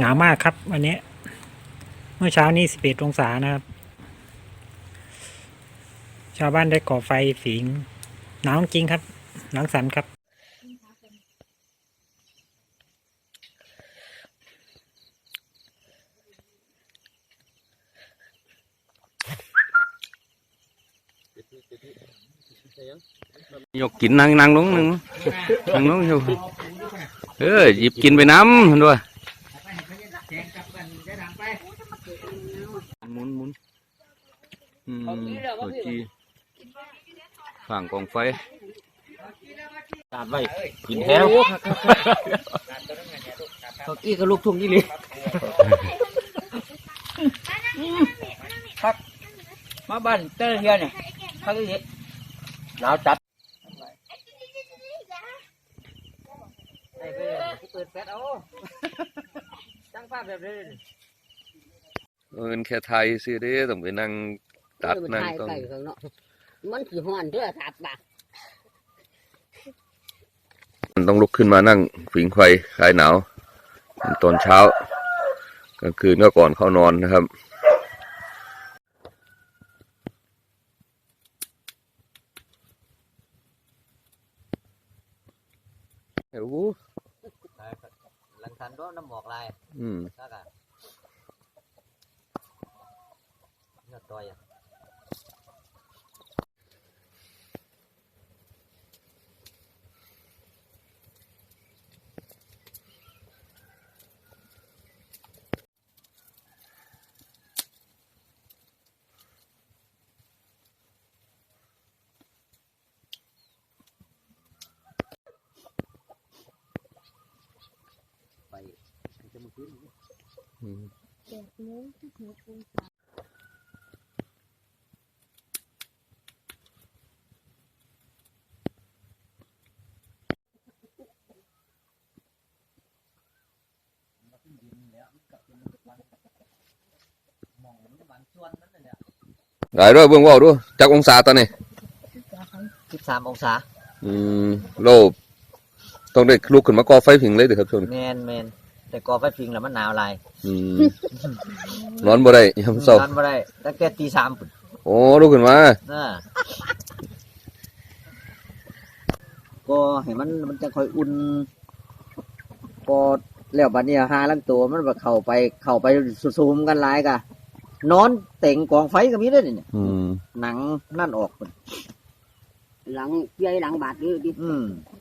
หนาวมากครับวันนี้ เมื่อเช้านี้สิบเอ็ดองศานะครับ ชาวบ้านได้ก่อไฟฝิงหนาวจริงครับ หลังสันครับยกกินนั่งนั่งลงหนึ่งนั่งลงอยู่เออหยิบกินไปน้ำด้วย หมุนหมุนอืมตัวจีฝั่งกองไฟตามไว้กินแห้วเขากี้ก็ลูกทุ่งนี่เลยครับมาบ้านเต้เฮียเนี่ยเขาก็เห็นหนาวจัดเปิดแฟลชเอาตั้งภาพแบบนี้ เอินแค่ไทยซื้อเด้ต้องไปนั่งตัดนั่งต้องไก่ข้างนอกมันขี่ห้อนเด้อทับบ่ะมันต้องลุกขึ้นมานั่งผิงไฟคลายหนาวตอนเช้ากลางคืนก็ก่อนเข้านอนนะครับโอ้โหหลังทันก็น้ำหมอกลายอืม ซักอะเนื้อตัวอะ ไปจะมาขึ้น อืม มองมันบางส่วนนั้นเนี่ย ได้ด้วยเบิ่งเว่าดูจักองศาตอนนี้สิบสามองศา อืมโลบต้องได้ลุกขึ้นมาก่อไฟผิงเลยเด้อครับช่วงนี้แมนแมนแต่กอไฟพิงแล้วมันหนาวลายอืมนอนบ่ได้ยามเช้านอนไม่ได้ตั้งแต่ตีสามปุ่นโอ้ลุกขึ้นมาน่ะก็ให้มันมันจะค่อยอุ่นพอแล้วบัดนี้หาลังตัวมันแบบเข้าไปเข้าไปซูมๆกันหลายกะ นอนเต่งกองไฟก็มีด้วยเนี่ยอืม หนังนั่นออกพุ่นหลังเย้ยหลังบาดนี่ดิอืม